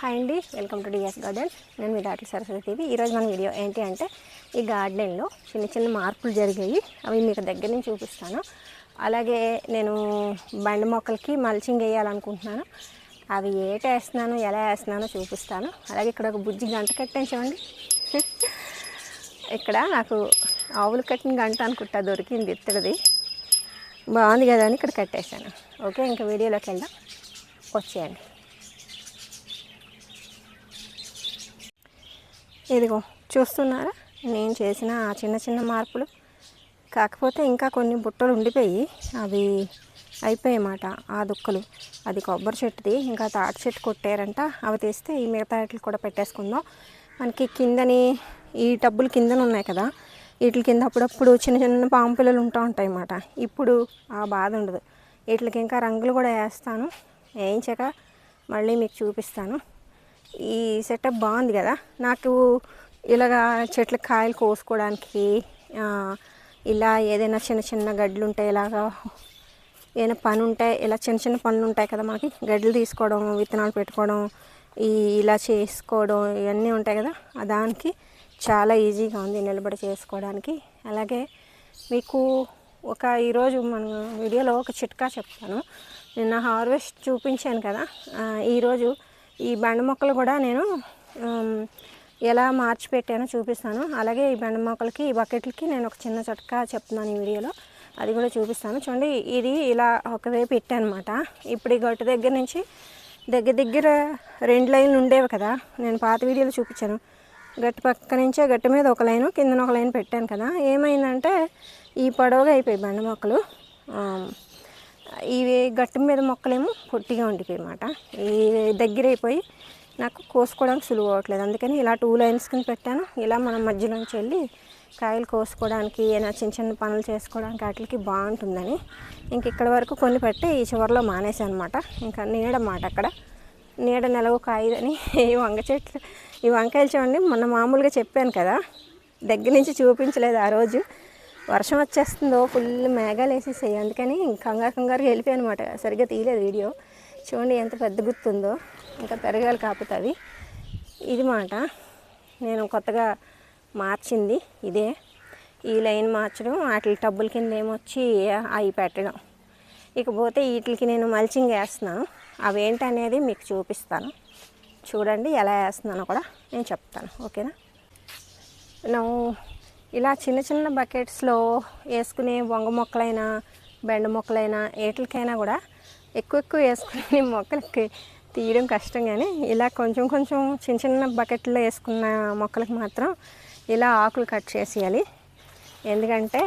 Hi అండి welcome to DS garden నేను మీ doctor Saraswati TV. ఈరోజు మన వీడియో ఏంటి అంటే ఈ గార్డెన్లో చిన్న చిన్న మార్పులు జరిగాయి. అవి మీకు దగ్గర నుంచి చూపిస్తాను. అలాగే నేను బండి మొక్కలకి మల్చింగ్ వేయాలనుకుంటున్నాను. అవి ఏట వేస్తున్నాను ఎలా వేస్తున్నానో చూపిస్తాను. అలాగే ఇక్కడ ఒక బుజ్జి గంట కట్టాను చూడండి. ఇక్కడ నాకు ఆవులు కట్టిన గంట అనుకుంటా దొరికింది ఇత్తడిది. బాగుంది కదా అని ఇక్కడ కట్టేశాను. ఓకే ఇంకా వీడియోలోకి వెళ్దాం. వచ్చేయండి. ఇదిగో చూస్తున్నారా? నేను చేసిన ఆ చిన్న చిన్న మార్పులు. కాకపోతే ఇంకా కొన్ని బుట్టలు ఉండిపోయి అవి అయిపోయాయన్నమాట ఆ దుక్కలు. అది కొబ్బరి చెట్టుది ఇంకా తాటి చెట్టు కొట్టారంట. అవి తీస్తే ఈ మిగతా వాటికి కూడా పెట్టేసుకుందాం. మనకి కిందని ఈ టబ్బులు కిందన ఉన్నాయి కదా వీటి కింద అప్పుడప్పుడు చిన్న చిన్న పాము పిల్లలు ఉంటూ ఉంటాయి అన్నమాట ఇప్పుడు ఆ బాధ ఉండదు. వీటికి ఇంకా రంగులు కూడా వేస్తాను. వేయించాక మళ్ళీ మీకు చూపిస్తాను. ఈ సెటప్ బాగుంది కదా. నాకు ఇలాగా చెట్ల కాయలు కోసుకోవడానికి ఇలా ఏదైనా చిన్న చిన్న గడ్లు ఉంటాయి ఇలాగా ఏదైనా పని ఉంటే ఇలా చిన్న చిన్న పనులు ఉంటాయి కదా మనకి. గడ్డలు తీసుకోవడం విత్తనాలు పెట్టుకోవడం ఈ ఇలా చేసుకోవడం ఇవన్నీ ఉంటాయి కదా. దానికి చాలా ఈజీగా ఉంది నిలబడి చేసుకోవడానికి. అలాగే మీకు ఒక ఈరోజు మన వీడియోలో ఒక చిట్కా చెప్తాను. నిన్న హార్వెస్ట్ చూపించాను కదా. ఈరోజు ఈ బండ మొక్కలు కూడా నేను ఎలా మార్చి పెట్టానో చూపిస్తాను. అలాగే ఈ బండ మొక్కలకి ఈ బకెట్లకి నేను ఒక చిన్న చొట్కా చెప్తున్నాను ఈ వీడియోలో. అది కూడా చూపిస్తాను. చూడండి ఇది ఇలా ఒకవైపు పెట్టానమాట. ఇప్పుడు ఈ గట్టు దగ్గర నుంచి దగ్గర దగ్గర రెండు లైన్లు ఉండేవి కదా. నేను పాత వీడియోలో చూపించాను. గట్టి పక్క నుంచే గట్టి మీద ఒక లైను కిందన ఒక లైన్ పెట్టాను కదా. ఏమైందంటే ఈ పొడవుగా అయిపోయి బండ మొక్కలు. ఇవి గట్టి మీద మొక్కలేమో పొట్టిగా ఉండిపోయి అన్నమాట ఈ దగ్గర అయిపోయి నాకు కోసుకోవడానికి సులువు అవ్వట్లేదు. అందుకని ఇలా టూ లైన్స్ కింద పెట్టాను. ఇలా మనం మధ్యలోంచి వెళ్ళి కాయలు కోసుకోవడానికి ఏమైనా చిన్న చిన్న పనులు చేసుకోవడానికి వాటికి బాగుంటుందని ఇంక ఇక్కడ వరకు కొన్ని పెట్టి ఈ చివరిలో మానేసాను అనమాట ఇంకా నీడమాట అక్కడ. నీడ నెలవు కాయదని ఈ వంగ చెట్లు ఈ వంకాయలు చూడండి మొన్న మామూలుగా చెప్పాను కదా దగ్గర నుంచి చూపించలేదు ఆ రోజు. వర్షం వచ్చేస్తుందో ఫుల్ మేఘాలు వేసేసాయి. అందుకని కంగారు కంగారుగా వెళ్ళిపోయాను అనమాట సరిగ్గా తీయలేదు వీడియో. చూడండి ఎంత పెద్ద గుర్తుందో. ఇంకా పెరగాలి కాకపోతే అవి ఇది మాట. నేను కొత్తగా మార్చింది ఇదే. ఈ లైన్ మార్చడం వాటి టబ్బుల కింద ఏమొచ్చి అవి పెట్టడం. ఇకపోతే వీటికి నేను మల్చింగ్ వేస్తున్నాను అవేంటి అనేది మీకు చూపిస్తాను. చూడండి ఎలా వేస్తున్నానో కూడా నేను చెప్తాను. ఓకేనా? ನಾವು ఇలా చిన్న చిన్న బకెట్స్లో వేసుకునే వంగ మొక్కలైనా బెండ మొక్కలైనా ఏటికైనా కూడా ఎక్కువ ఎక్కువ వేసుకునే మొక్కలకి తీయడం కష్టం కానీ ఇలా కొంచెం కొంచెం చిన్న చిన్న బకెట్లో వేసుకున్న మొక్కలకు మాత్రం ఇలా ఆకులు కట్ చేసేయాలి. ఎందుకంటే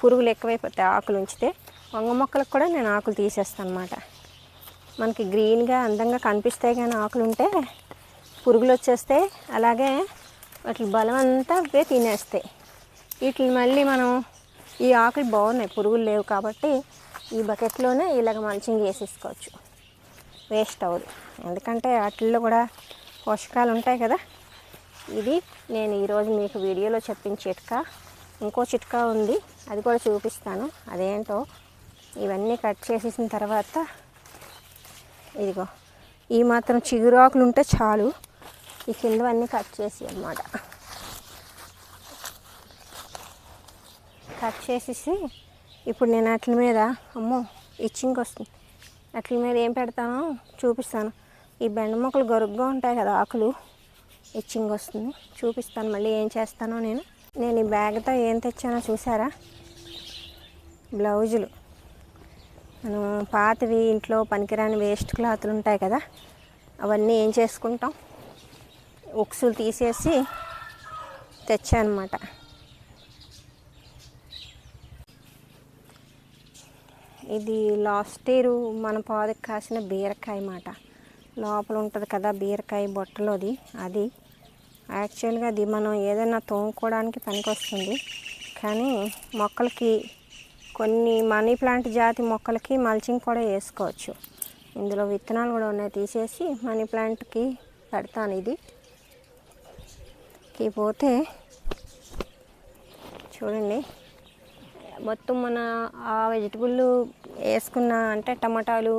పురుగులు ఎక్కువైపోతాయి ఆకులు ఉంచితే వంగ మొక్కలకు కూడా నేను ఆకులు తీసేస్తాను అనమాట మనకి గ్రీన్గా అందంగా కనిపిస్తాయి కానీ ఆకులు ఉంటే పురుగులు వచ్చేస్తే అలాగే వాటి బలం అంతా అవే తినేస్తాయి. వీటిని మళ్ళీ మనం ఈ ఆకులు బాగున్నాయి పురుగులు లేవు కాబట్టి ఈ బకెట్లోనే ఇలాగ మల్చింగ్ వేసేసుకోవచ్చు. వేస్ట్ అవ్వదు. ఎందుకంటే వాటిల్లో కూడా పోషకాలు ఉంటాయి కదా. ఇది నేను ఈరోజు మీకు వీడియోలో చెప్పిన చిట్కా. ఇంకో చిట్కా ఉంది అది కూడా చూపిస్తాను. అదేంటో? ఇవన్నీ కట్ చేసేసిన తర్వాత ఇదిగో ఈ మాత్రం చిగురాకులు ఉంటే చాలు. ఈ కిందవన్నీ కట్ చేసి అన్నమాట. కట్ చేసేసి ఇప్పుడు నేను అట్ల మీద అమ్మో ఇచ్చింగ్ వస్తుంది. అట్ల మీద ఏం పెడతానో చూపిస్తాను. ఈ బెండ మొక్కలు గరుగ్గా ఉంటాయి కదా ఆకులు ఇచ్చింగ్ వస్తుంది. చూపిస్తాను మళ్ళీ ఏం చేస్తానో నేను. నేను ఈ బ్యాగ్తో ఏం తెచ్చానో చూసారా? బ్లౌజులు. మనం పాతవి ఇంట్లో పనికిరాని వేస్ట్ క్లాతులు ఉంటాయి కదా అవన్నీ ఏం చేసుకుంటాం? ఉక్సులు తీసేసి తెచ్చానమాట. ఇది లాస్ట్ ఇయర్ మన పాదకి కాసిన బీరకాయ మాట. లోపల ఉంటుంది కదా బీరకాయ బొట్టలోది అది. యాక్చువల్గా అది మనం ఏదైనా తోముకోవడానికి పనికొస్తుంది. కానీ మొక్కలకి కొన్ని మనీ ప్లాంట్ జాతి మొక్కలకి మల్చింగ్ కూడా వేసుకోవచ్చు. ఇందులో విత్తనాలు కూడా ఉన్నాయి తీసేసి మనీ ప్లాంట్కి పెడతాను ఇది. కి పోతే చూడండి. మొత్తం మన ఆ వెజిటబుల్ వేసుకున్న అంటే టమాటాలు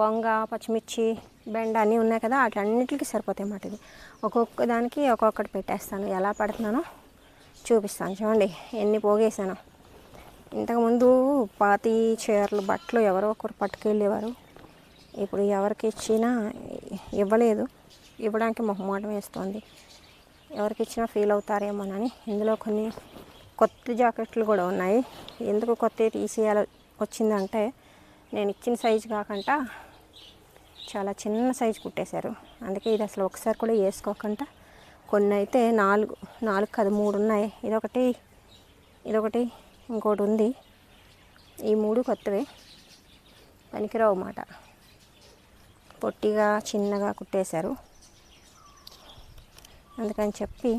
వంగ పచ్చిమిర్చి బెండ అన్నీ ఉన్నాయి కదా వాటన్నిటికీ సరిపోతాయి అన్నమాట ఇది ఒక్కొక్క దానికి ఒక్కొక్కటి పెట్టేస్తాను. ఎలా పెడుతున్నానో చూపిస్తాను. చూడండి ఎన్ని పోగేసాను. ఇంతకుముందు పాతి చీరలు బట్టలు ఎవరో ఒకరు పట్టుకెళ్ళేవారు. ఇప్పుడు ఎవరికి ఇచ్చినా ఇవ్వలేదు. ఇవ్వడానికి మొహమాటం వేస్తుంది. ఎవరికి ఇచ్చినా ఫీల్ అవుతారేమోనని. ఇందులో కొన్ని కొత్త జాకెట్లు కూడా ఉన్నాయి. ఎందుకు కొత్త తీసేయాలి వచ్చిందంటే నేను ఇచ్చిన సైజు కాకుండా చాలా చిన్న సైజు కుట్టేశారు. అందుకే ఇది అసలు ఒకసారి కూడా వేసుకోకుండా కొన్ని అయితే నాలుగు నాలుగు కాదు మూడు ఉన్నాయి. ఇదొకటి ఇదొకటి ఇంకోటి ఉంది. ఈ మూడు కొత్తవే. పనికిరావు మాట. పొట్టిగా చిన్నగా కుట్టేశారు. అందుకని చెప్పి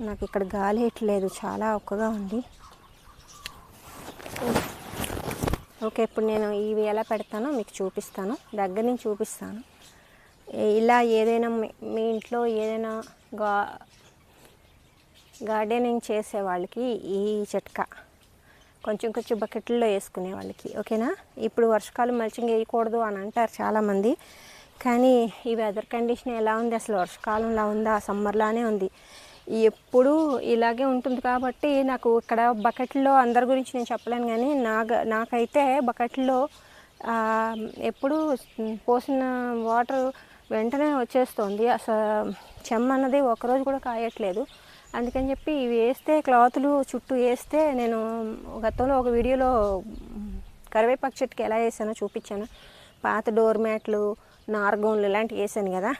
నాకు ఇక్కడ గాలి ఎట్లేదు చాలా ఒక్కగా ఉంది. ఓకే ఇప్పుడు నేను ఇవి ఎలా పెడతానో మీకు చూపిస్తాను. దగ్గర నుంచి చూపిస్తాను. ఇలా ఏదైనా మీ- మీ ఇంట్లో ఏదైనా గా గార్డెనింగ్ చేసే వాళ్ళకి ఈ చిట్కా కొంచెం కొంచెం బకెట్లో వేసుకునే వాళ్ళకి ఓకేనా? ఇప్పుడు వర్షకాలం మల్చింగ్ వేయకూడదు అని అంటారు చాలామంది. కానీ ఈ వెదర్ కండిషన్ ఎలా ఉంది? అసలు వర్షకాలంలా ఉందా? సమ్మర్లానే ఉంది. ఎప్పుడూ ఇలాగే ఉంటుంది కాబట్టి నాకు ఇక్కడ బకెట్లో అందరి గురించి నేను చెప్పలేను కానీ నాగ నాకైతే బకెట్లో ఎప్పుడు పోసిన వాటర్ వెంటనే వచ్చేస్తుంది. అసలు చెమ్మ అన్నది ఒకరోజు కూడా కాయట్లేదు. అందుకని చెప్పి ఇవి వేస్తే క్లాతులు చుట్టూ వేస్తే నేను గతంలో ఒక వీడియోలో కరివేపాకు చెట్టుకి ఎలా వేసానో చూపించాను. పాత డోర్ మ్యాట్లు నార్గోన్లు ఇలాంటివి వేసాను కదా.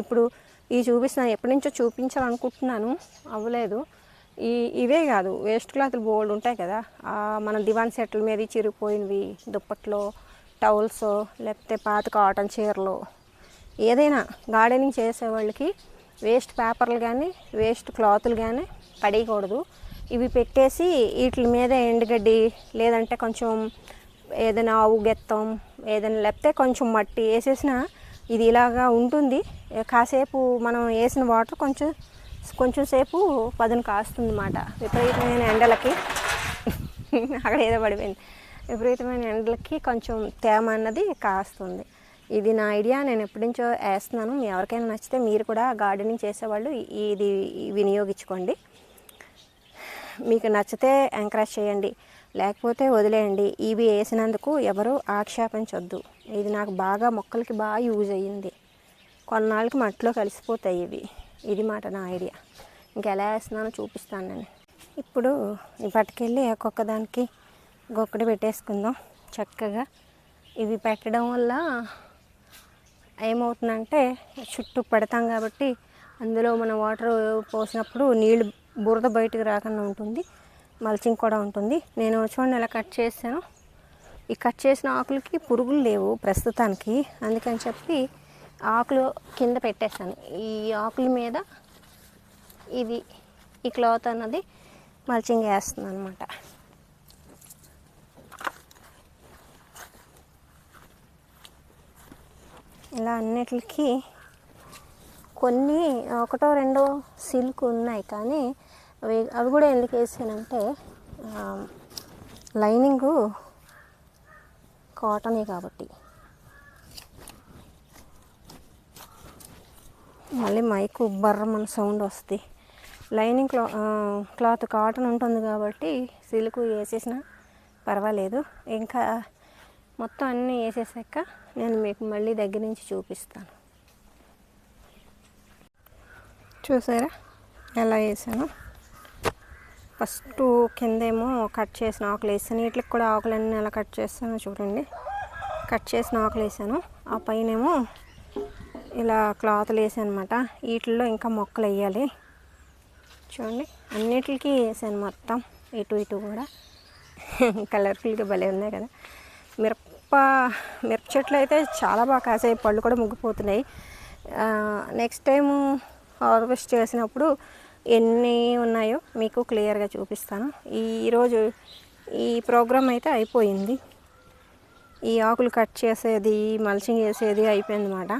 ఇప్పుడు ఇవి చూపిస్తున్నాను ఎప్పటి నుంచో చూపించాలనుకుంటున్నాను. అవ్వలేదు. ఈ ఇవే కాదు వేస్ట్ క్లాత్లు బోల్డ్ ఉంటాయి కదా. మన దివాన్ సెట్ల మీద చిరిగిపోయినవి దుప్పట్లో టవల్స్ లేకపోతే పాత కాటన్ చీరలు ఏదైనా గార్డెనింగ్ చేసే వాళ్ళకి వేస్ట్ పేపర్లు కానీ వేస్ట్ క్లాతులు కానీ పడేయకూడదు. ఇవి పెట్టేసి వీటి మీద ఎండుగడ్డి లేదంటే కొంచెం ఏదైనా ఆవు గెత్తం ఏదైనా లేకపోతే కొంచెం మట్టి వేసేసిన ఇది ఇలాగా ఉంటుంది. కాసేపు మనం వేసిన వాటర్ కొంచెం కొంచెం సేపు పదును కాస్తుంది అన్నమాట విపరీతమైన ఎండలకి. అక్కడ ఏదో పడిపోయింది. విపరీతమైన ఎండలకి కొంచెం తేమ అన్నది కాస్తుంది. ఇది నా ఐడియా. నేను ఎప్పటి నుంచో వేస్తున్నాను. ఎవరికైనా నచ్చితే మీరు కూడా గార్డెనింగ్ చేసేవాళ్ళు ఇది వినియోగించుకోండి. మీకు నచ్చితే ఎంకరేజ్ చేయండి. లేకపోతే వదిలేయండి. ఇవి వేసినందుకు ఎవరు ఆక్షేపించొద్దు ఇది నాకు బాగా మొక్కలకి బాగా యూజ్ అయ్యింది. కొన్నాళ్ళకి మట్టిలో కలిసిపోతాయి ఇవి. ఇది మాట నా ఐడియా. ఇంకెలా వేస్తున్నానో చూపిస్తాను నేను. ఇప్పుడు ఈ పట్టుకెళ్ళి ఒక్కొక్క దానికి గొక్కడి పెట్టేసుకుందాం చక్కగా. ఇవి పెట్టడం వల్ల ఏమవుతుందంటే చుట్టూ పెడతాం కాబట్టి అందులో మనం వాటర్ పోసినప్పుడు నీళ్ళు బురద బయటకు రాకుండా ఉంటుంది. మల్చింగ్ కూడా ఉంటుంది. నేను చూడండి ఎలా కట్ చేశాను. ఈ కట్ చేసిన ఆకులకి పురుగులు లేవు ప్రస్తుతానికి. అందుకని చెప్పి ఆకులు కింద పెట్టేశాను. ఈ ఆకుల మీద ఇది ఈ క్లాత్ అన్నది మల్చింగ్ వేస్తుంది అనమాట ఇలా అన్నిటికి కొన్ని ఒకటో రెండో సిల్క్ ఉన్నాయి కానీ అవి అవి కూడా ఎందుకు వేసానంటే లైనింగు కాటనే కాబట్టి. మళ్ళీ మైకు బర్రమని సౌండ్ వస్తుంది లైనింగ్ క్లా క్లాత్ కాటన్ ఉంటుంది కాబట్టి సిల్క్ వేసేసిన పర్వాలేదు. ఇంకా మొత్తం అన్నీ వేసేసాక నేను మీకు మళ్ళీ దగ్గర నుంచి చూపిస్తాను. చూసారా? ఎలా వేసాను? ఫస్ట్ కిందేమో కట్ చేసిన ఆకులు వేసాను. వీటికి కూడా ఆకులన్నీ ఎలా కట్ చేస్తానో చూడండి. కట్ చేసిన ఆకులు వేసాను. ఆ పైనేమో ఇలా క్లాత్లు వేసాను అనమాట వీటిల్లో ఇంకా మొక్కలు వేయాలి. చూడండి. అన్నిటికీ వేసాను మొత్తం. ఇటు ఇటు కూడా. కలర్ఫుల్గా భలే ఉన్నాయి కదా. మిరప మిరప చెట్లు అయితే చాలా బాగా కాసాయి. పళ్ళు కూడా ముగ్గిపోతున్నాయి. నెక్స్ట్ టైం హార్వెస్ట్ చేసినప్పుడు ఎన్ని ఉన్నాయో మీకు క్లియర్గా చూపిస్తాను. ఈరోజు ఈ ప్రోగ్రామ్ అయితే అయిపోయింది. ఈ ఆకులు కట్ చేసేది మల్చింగ్ చేసేది అయిపోయింది అన్నమాట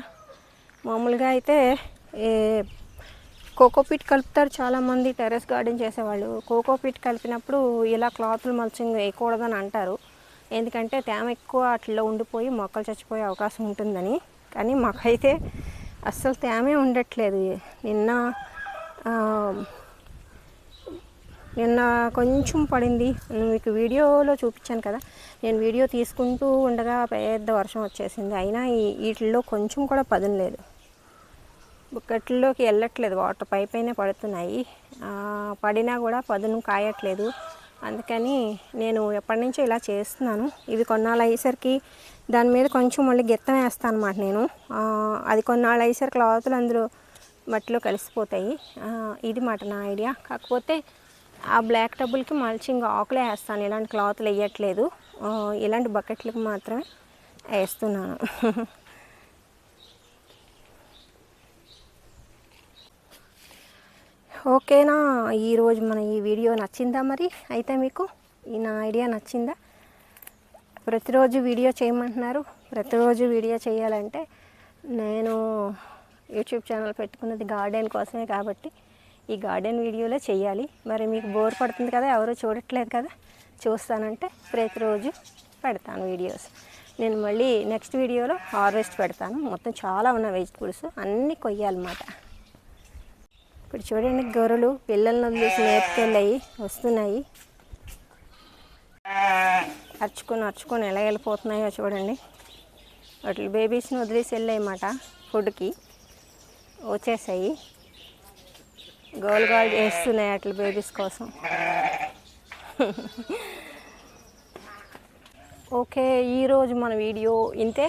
మామూలుగా అయితే ఏ కోకోపీట్ కలుపుతారు చాలామంది టెర్రస్ గార్డెన్ చేసేవాళ్ళు. కోకోపీట్ కలిపినప్పుడు ఇలా క్లాత్లు మల్చింగ్ వేయకూడదని అంటారు. ఎందుకంటే తేమ ఎక్కువ అట్లా ఉండిపోయి మొక్కలు చచ్చిపోయే అవకాశం ఉంటుందని. కానీ మాకైతే అస్సలు తేమే ఉండట్లేదు. నిన్న నిన్న కొంచెం పడింది. మీకు వీడియోలో చూపించాను కదా. నేను వీడియో తీసుకుంటూ ఉండగా పెద్ద వర్షం వచ్చేసింది. అయినా ఈ వీటిల్లో కొంచెం కూడా పదును లేదు. బుక్కట్లోకి వెళ్ళట్లేదు. వాటర్ పై పైనే పడుతున్నాయి. పడినా కూడా పదును కాయట్లేదు. అందుకని నేను ఎప్పటి నుంచో ఇలా చేస్తున్నాను. ఇవి కొన్నాళ్ళు అయ్యేసరికి దాని మీద కొంచెం మళ్ళీ గిత్తం వేస్తాను అనమాట నేను అది కొన్నాళ్ళు అయ్యేసరికి క్లాతులు అందులో మట్టిలో కలిసిపోతాయి. ఇది మాట నా ఐడియా. కాకపోతే ఆ బ్లాక్ టబుల్కి మల్చింగ్ ఆకులే వేస్తాను. ఇలాంటి క్లాత్లు వేయట్లేదు. ఇలాంటి బకెట్లకు మాత్రమే వేస్తున్నాను. ఓకేనా? ఈరోజు మన ఈ వీడియో నచ్చిందా మరి? అయితే మీకు ఈ నా ఐడియా నచ్చిందా? ప్రతిరోజు వీడియో చేయమంటున్నారు. ప్రతిరోజు వీడియో చేయాలంటే నేను యూట్యూబ్ ఛానల్ పెట్టుకున్నది గార్డెన్ కోసమే కాబట్టి ఈ గార్డెన్ వీడియోలే చేయాలి మరి మీకు బోర్ పడుతుంది కదా ఎవరో చూడట్లేదు కదా చూస్తానంటే ప్రతిరోజు పెడతాను వీడియోస్. నేను మళ్ళీ నెక్స్ట్ వీడియోలో హార్వెస్ట్ పెడతాను. మొత్తం చాలా ఉన్నాయి వెజిటబుల్స్ అన్నీ కొయ్యాలన్నమాట. ఇప్పుడు చూడండి గొర్రెలు పిల్లల్ని వదిలేసి మేపుకెళ్ళాయి వస్తున్నాయి. అరుచుకొని అరుచుకొని ఎలా వెళ్ళిపోతున్నాయో చూడండి. వాటి బేబీస్ని వదిలేసి వెళ్ళాయి అన్నమాట ఫుడ్కి వచ్చేసాయి. గోల్ గోల్ చేస్తున్నాయి అట్ల బేబీస్ కోసం. ఓకే ఈరోజు మన వీడియో ఇంతే.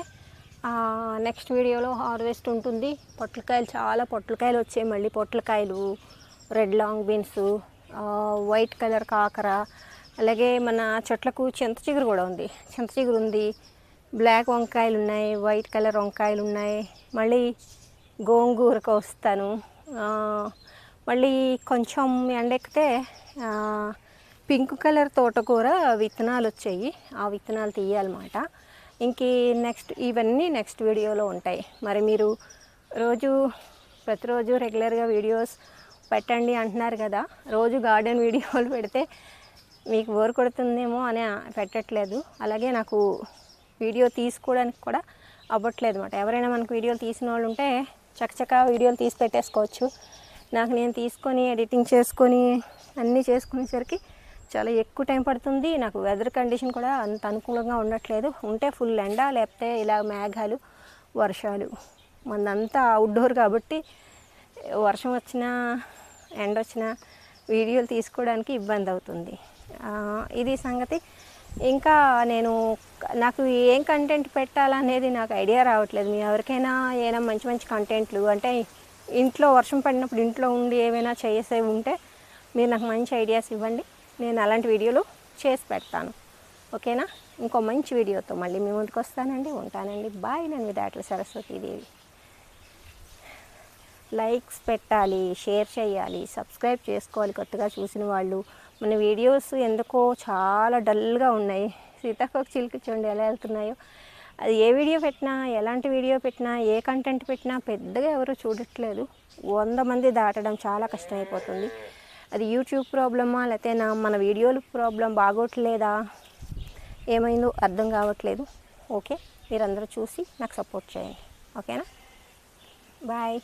నెక్స్ట్ వీడియోలో హార్వెస్ట్ ఉంటుంది. పొట్లకాయలు చాలా పొట్లకాయలు వచ్చాయి మళ్ళీ. పొట్లకాయలు red long beans white colour కాకర అలాగే మన చెట్లకు చింత చిగురు కూడా ఉంది. చింత చిగురు ఉంది. బ్లాక్ వంకాయలు ఉన్నాయి వైట్ కలర్ వంకాయలు ఉన్నాయి. మళ్ళీ గోంగూరకు వస్తాను. మళ్ళీ కొంచెం ఎండెక్కితే పింక్ కలర్ తోటకూర విత్తనాలు వచ్చాయి. ఆ విత్తనాలు తీయాలన్నమాట. ఇంక నెక్స్ట్ ఇవన్నీ నెక్స్ట్ వీడియోలో ఉంటాయి. మరి మీరు రోజు ప్రతిరోజు రెగ్యులర్గా వీడియోస్ పెట్టండి అంటున్నారు కదా. రోజు గార్డెన్ వీడియోలు పెడితే మీకు బోర్ కొడుతుందేమో అని పెట్టట్లేదు. అలాగే నాకు వీడియో తీసుకోవడానికి కూడా అవ్వట్లేదు అనమాట ఎవరైనా మనకు వీడియోలు తీసిన వాళ్ళు ఉంటే చకచకా వీడియోలు తీసి పెట్టేసుకోవచ్చు. నాకు నేను తీసుకొని ఎడిటింగ్ చేసుకొని అన్నీ చేసుకునేసరికి చాలా ఎక్కువ టైం పడుతుంది. నాకు వెదర్ కండిషన్ కూడా అంత అనుకూలంగా ఉండట్లేదు. ఉంటే ఫుల్ ఎండ లేకపోతే ఇలా మేఘాలు వర్షాలు. మందంతా అవుట్డోర్ కాబట్టి వర్షం వచ్చినా ఎండ వచ్చినా వీడియోలు తీసుకోవడానికి ఇబ్బంది అవుతుంది. ఇది సంగతి. ఇంకా నేను నాకు ఏం కంటెంట్ పెట్టాలనేది నాకు ఐడియా రావట్లేదు. మీ ఎవరికైనా ఏమైనా మంచి మంచి కంటెంట్లు అంటే ఇంట్లో వర్షం పడినప్పుడు ఇంట్లో ఉండి ఏమైనా చేసేవి ఉంటే మీరు నాకు మంచి ఐడియాస్ ఇవ్వండి. నేను అలాంటి వీడియోలు చేసి పెడతాను. ఓకేనా? ఇంకో మంచి వీడియోతో మళ్ళీ మీ ముందుకు వస్తానండి. ఉంటానండి. బాయ్ నేను మీ దాట్ల సరస్వతీదేవి లైక్స్ పెట్టాలి షేర్ చేయాలి సబ్స్క్రైబ్ చేసుకోవాలి కొత్తగా చూసిన వాళ్ళు. మన వీడియోస్ ఎందుకో చాలా డల్గా ఉన్నాయి. సీతాకోక చిలుక చూడండి ఎలా వెళ్తున్నాయో. అది ఏ వీడియో పెట్టినా ఎలాంటి వీడియో పెట్టినా ఏ కంటెంట్ పెట్టినా పెద్దగా ఎవరు చూడట్లేదు. వంద మంది దాటడం చాలా కష్టమైపోతుంది. అది యూట్యూబ్ ప్రాబ్లమా లేకపోతే నా మన వీడియోలు ప్రాబ్లం బాగోట్లేదా? ఏమైందో అర్థం కావట్లేదు. ఓకే మీరందరూ చూసి నాకు సపోర్ట్ చేయండి. ఓకేనా? బాయ్.